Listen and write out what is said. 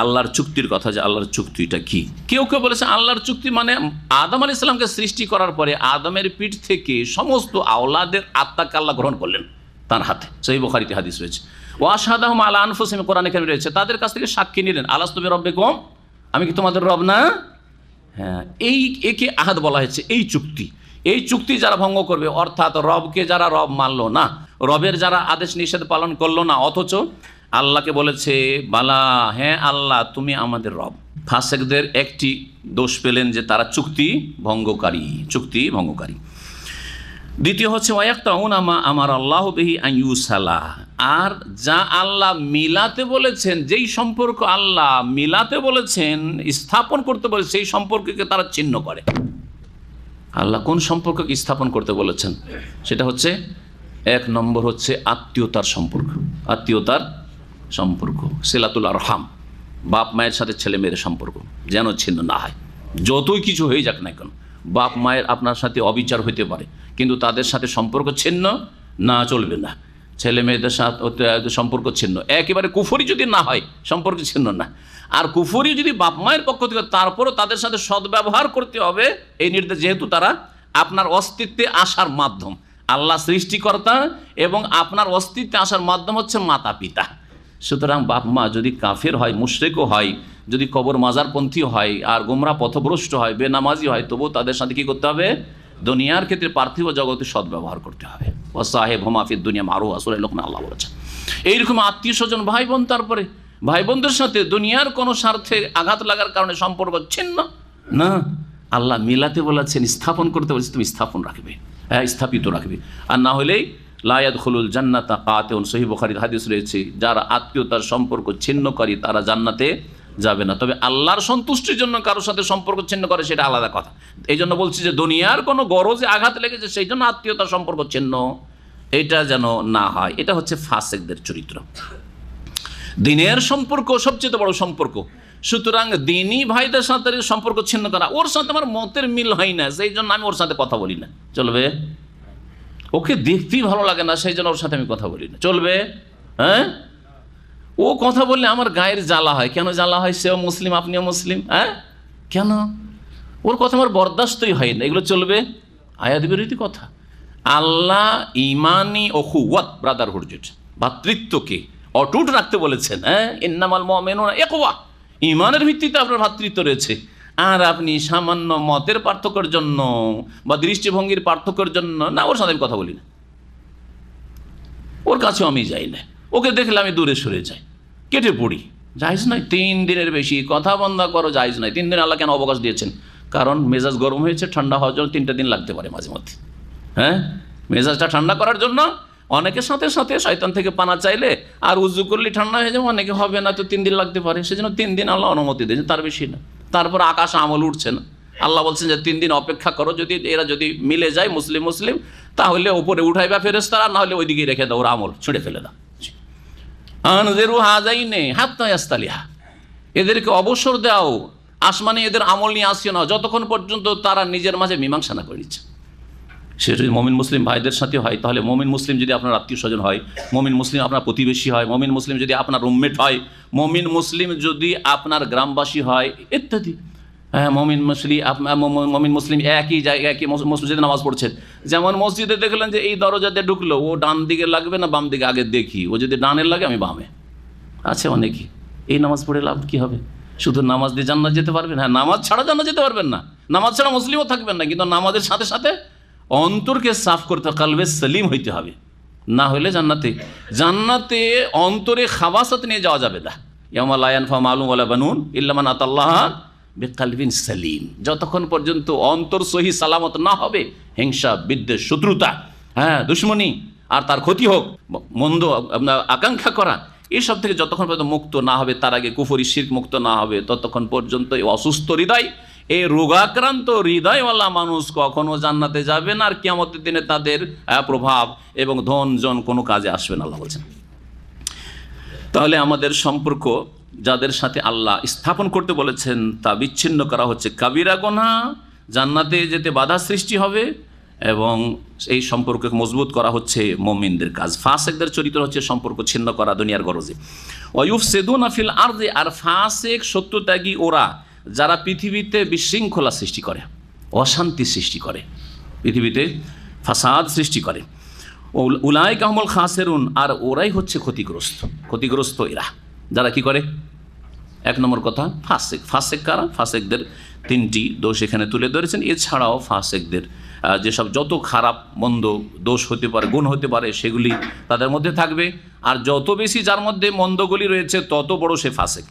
আল্লাহর চুক্তির কথা যে আল্লাহর চুক্তিটা কি? কেউ কেউ বলেছে আল্লাহর চুক্তি মানে আদম আলি ইসলামকে সৃষ্টি করার পরে আদমের পিঠ থেকে সমস্ত আওলাদের আত্মাকে আল্লাহ গ্রহণ করলেন তার হাতে। সেই বোখারিতে হাদিস রয়েছে। ও আসাদাহম আল্লাহ আনফুসিম কোরআন এখানে রয়েছে, তাদের কাছ থেকে সাক্ষী নিলেন। আল্লাহ আলাস্তবে রব্বে কম আমি কি তোমাদের রব না? হ্যাঁ এই একে আহাদ বলা হয়েছে, এই চুক্তি। এই চুক্তি যারা ভঙ্গ করবে, অর্থাৎ রবকে যারা রব মানলো না, রবের যারা আদেশ নিষেধ পালন করল না, অথচ আল্লাহকে বলেছে, বালা হ্যাঁ আল্লাহ, তুমি আমাদের রব। ফাসেকদের একটি দোষ পেলেন যে তারা চুক্তি ভঙ্গকারী চুক্তি ভঙ্গকারী। দ্বিতীয় হচ্ছে ওয়াক্তাউনামা আমার আল্লাহ বেহি আইউসালাহ আর যা আল্লাহ মিলাতে বলেছেন, যেই সম্পর্ক আল্লাহ মিলাতে বলেছেন, স্থাপন করতে বলে, সেই সম্পর্ককে তারা চিহ্ন করে। আল্লাহ কোন সম্পর্ককে স্থাপন করতে বলেছেন? সেটা হচ্ছে, এক নম্বর হচ্ছে আত্মীয়তার সম্পর্ক। আত্মীয়তার সম্পর্ক, সেলাতুল আরহাম, বাপ মায়ের সাথে ছেলে মেয়ের সম্পর্ক, যেন ছিন্ন না হয়। যতই কিছু হয়ে যাক না কেন, বাপ মায়ের আপনার সাথে অবিচার হতে পারে, কিন্তু তাদের সাথে সম্পর্ক ছিন্ন না চলবে না। ছেলে মেয়েদের সাথে সম্পর্ক ছিন্ন। একেবারে কুফরি যদি না হয়, সম্পর্ক ছিন্ন না। আর কুফরি যদি বাপ মায়ের পক্ষ থেকে, তারপরও তাদের সাথে সদ্ব্যবহার করতে হবে, এই নির্দেশ যেহেতু তারা আপনার অস্তিত্বে আসার মাধ্যম। আল্লাহ সৃষ্টিকর্তা এবং আপনার অস্তিত্বে আসার মাধ্যম হচ্ছে মাতা পিতা সুতরাং বাপ মা যদি কাফের হয়, মুশরেকও হয়, যদি কবর মাজারপন্থী হয়, আর গোমরা পথভ্রষ্ট হয়, বেনামাজি হয়, তবুও তাদের সাথে কী করতে হবে? দুনিয়ার ক্ষেত্রে পার্থিব জগতে সদ্ব্যবহার করতে হবে। ও সাহেব হোমাফির দুনিয়া মারু আসলে লোক না আল্লাহ বলেছেন। এইরকম আত্মীয় স্বজন ভাই বোন তারপরে ভাই বোনদের সাথে দুনিয়ার কোনো স্বার্থে আঘাত লাগার কারণে সম্পর্ক ছিন্ন? না। আল্লাহ মিলাতে বলেছেন, স্থাপন করতে বলেছে তুমি স্থাপন রাখবে। হ্যাঁ স্থাপিত রাখবে। আর না হলেই লায়াদ খুলুল জান্নাতা কাতেউন। সহি বখারির হাদিস রয়েছে, যারা আত্মীয়তার সম্পর্ক ছিন্ন ছিন্নকারী, তারা জান্নাতে যাবে না। তবে আল্লাহর সন্তুষ্টির জন্য কারোর সাথে সম্পর্ক ছিন্ন করে, সেটা আলাদা কথা। এই জন্য বলছি যে, দুনিয়ার কোনো গরজে আঘাত লেগেছে সেই জন্য আত্মীয়তার সম্পর্ক ছিন্ন। এটা যেন না হয়, এটা হচ্ছে ফাসেকদের চরিত্র। দিনের সম্পর্ক সবচেয়ে বড় সম্পর্ক। সুতরাং দিনই ভাইদের সাথে সম্পর্ক ছিন্ন করা, ওর সাথে আমার মতের মিল হয় না সেই জন্য আমি ওর সাথে কথা বলি না। চলবে? ওকে দেখতেই ভালো লাগে না, সেই জন্য ওর সাথে আমি কথা বলি না। চলবে? হ্যাঁ? ও কথা বললে আমার গায়ের জ্বালা হয়। কেন জ্বালা হয়? সেও মুসলিম, আপনিও মুসলিম হ্যাঁ? কেন? ওর কথা আমার বরদাস্তই হয় না। এগুলো চলবে? আয়াত বিরোধী কথা। আল্লাহ ইমানি ওহুয়াত ব্রাদারহুড যেটা ভাতৃত্বকে অটুট রাখতে বলেছেন হ্যাঁ? ইন্নামাল মেনুনা একোয়া ইমানের ভিত্তিতে আপনার ভাতৃত্ব রয়েছে। আর আপনি সামান্য মতের পার্থক্যের জন্য বা দৃষ্টিভঙ্গির পার্থক্যের জন্য, না, ওর সাথে কথা বলি না। ওর কাছেও আমি যাই না। ওকে দেখলে আমি দূরে সরে যাই। কেটে পড়ি। যাইজ নাই তিন দিনের বেশি কথা বন্ধ করো, যাইজ নাই তিন দিন আল্লাহ কেন অবকাশ দিয়েছেন? কারণ মেজাজ গরম হয়েছে, ঠান্ডা হওয়ার জন্য তিনটা দিন লাগতে পারে মাঝে মধ্যে। হ্যাঁ? মেজাজটা ঠান্ডা করার জন্য অনেকের সাথে সাথে শয়তান থেকে পানা চাইলে আর উজু করলে ঠান্ডা হয়ে যাবে, অনেকে হবে না, তো তিন দিন লাগতে পারে। সেজন্য তিন দিন আল্লাহ অনুমতি দিয়েছে তার বেশি না। তারপর আকাশ আমল উঠছে না। আল্লাহ বলছেন যে, তিন দিন অপেক্ষা করো, যদি এরা যদি মিলে যায়, মুসলিম মুসলিম, তাহলে ওপরে উঠাইবা ফেরেস্তারা না হলে ওইদিকে রেখে দাও, ওরা আমল ছুঁড়ে ফেলে দাও। আনজেরু নে হাত নয় এদেরকে অবসর দাও, আসমানে এদের আমল নিয়ে আসিও না। যতক্ষণ পর্যন্ত তারা নিজের মাঝে মীমাংসা না করে নিচ্ছে। সে যদি মমিন মুসলিম ভাইদের সাথে হয়, তাহলে মমিন মুসলিম যদি আপনার আত্মীয় স্বজন হয়, মমিন মুসলিম আপনার প্রতিবেশী হয়, মমিন মুসলিম যদি আপনার রুমমেট হয়, মমিন মুসলিম যদি আপনার গ্রামবাসী হয়, ইত্যাদি। হ্যাঁ মমিন মুসলিম মমিন মুসলিম একই জায়গায়, একই মসজিদে নামাজ পড়ছেন যেমন মসজিদে দেখলেন যে এই দরজাতে ঢুকলো, ও ডান দিকে লাগবে না বাম দিকে? আগে দেখি। ও যদি ডানের লাগে, আমি বামে। আছে অনেকই। এই নামাজ পড়ে লাভ কী হবে? শুধু নামাজ দিয়ে জান্নাত যেতে পারবেন? হ্যাঁ নামাজ ছাড়া জান্নাত যেতে পারবেন না। নামাজ ছাড়া মুসলিমও থাকবেন না, কিন্তু নামাজের সাথে সাথে অন্তরকে সাফ করতে কালবে সেলিম হইতে হবে। না হলে জান্নাতে জান্নাতে অন্তরে খাবাসাত নিয়ে যাওয়া যাবে না। ইয়ামাল আয়ান ফা মালুম ওলা বানুন ইল্লামান আতাল্লাহ বেকালবিন সালিম। যতক্ষণ পর্যন্ত অন্তর সহি সালামত না হবে, হিংসা, বিদ্বেষ, শত্রুতা হ্যাঁ দুশ্মনী আর তার ক্ষতি হোক, মন্দ, আপনার আকাঙ্ক্ষা করা, এসব থেকে যতক্ষণ পর্যন্ত মুক্ত না হবে, তার আগে কুফরি শির মুক্ত না হবে, ততক্ষণ পর্যন্ত অসুস্থ হৃদয় এই রোগাক্রান্ত হৃদয়ওয়ালা মানুষ কখনো জান্নাতে যাবে না, আর কিয়ামতের দিনে তাদের প্রভাব এবং ধন, জন কোনো কাজে আসবে না, আল্লাহ বলছেন। তাহলে আমাদের সম্পর্ক যাদের সাথে আল্লাহ স্থাপন করতে বলেছেন, তা বিচ্ছিন্ন করা হচ্ছে। কাবিরা গোনা, জান্নাতে যেতে বাধা সৃষ্টি হবে এবং এই সম্পর্ক মজবুত করা হচ্ছে মমিনদের কাজ। ফাসেকদের চরিত্র হচ্ছে সম্পর্ক ছিন্ন করা, দুনিয়ার গরজে। অয়ুফ সেদুন আফিল আর্দে, আর ফাসেক সত্যত্যাগী ওরা। যারা পৃথিবীতে বিশৃঙ্খলা সৃষ্টি করে, অশান্তি সৃষ্টি করে, পৃথিবীতে ফাসাদ সৃষ্টি করে উলাই কাহমল খাসেরুন, আর ওরাই হচ্ছে ক্ষতিগ্রস্ত ক্ষতিগ্রস্ত এরা। যারা কি করে? এক নম্বর কথা, ফাসেক। ফাসেক কারা? ফাসেকদের তিনটি দোষ এখানে তুলে ধরেছেন। এছাড়াও ফাসেকদের যেসব যত খারাপ, মন্দ দোষ হতে পারে, গুণ হতে পারে, সেগুলি তাদের মধ্যে থাকবে। আর যত বেশি যার মধ্যে মন্দগুলি রয়েছে, তত বড় সে ফাসেক।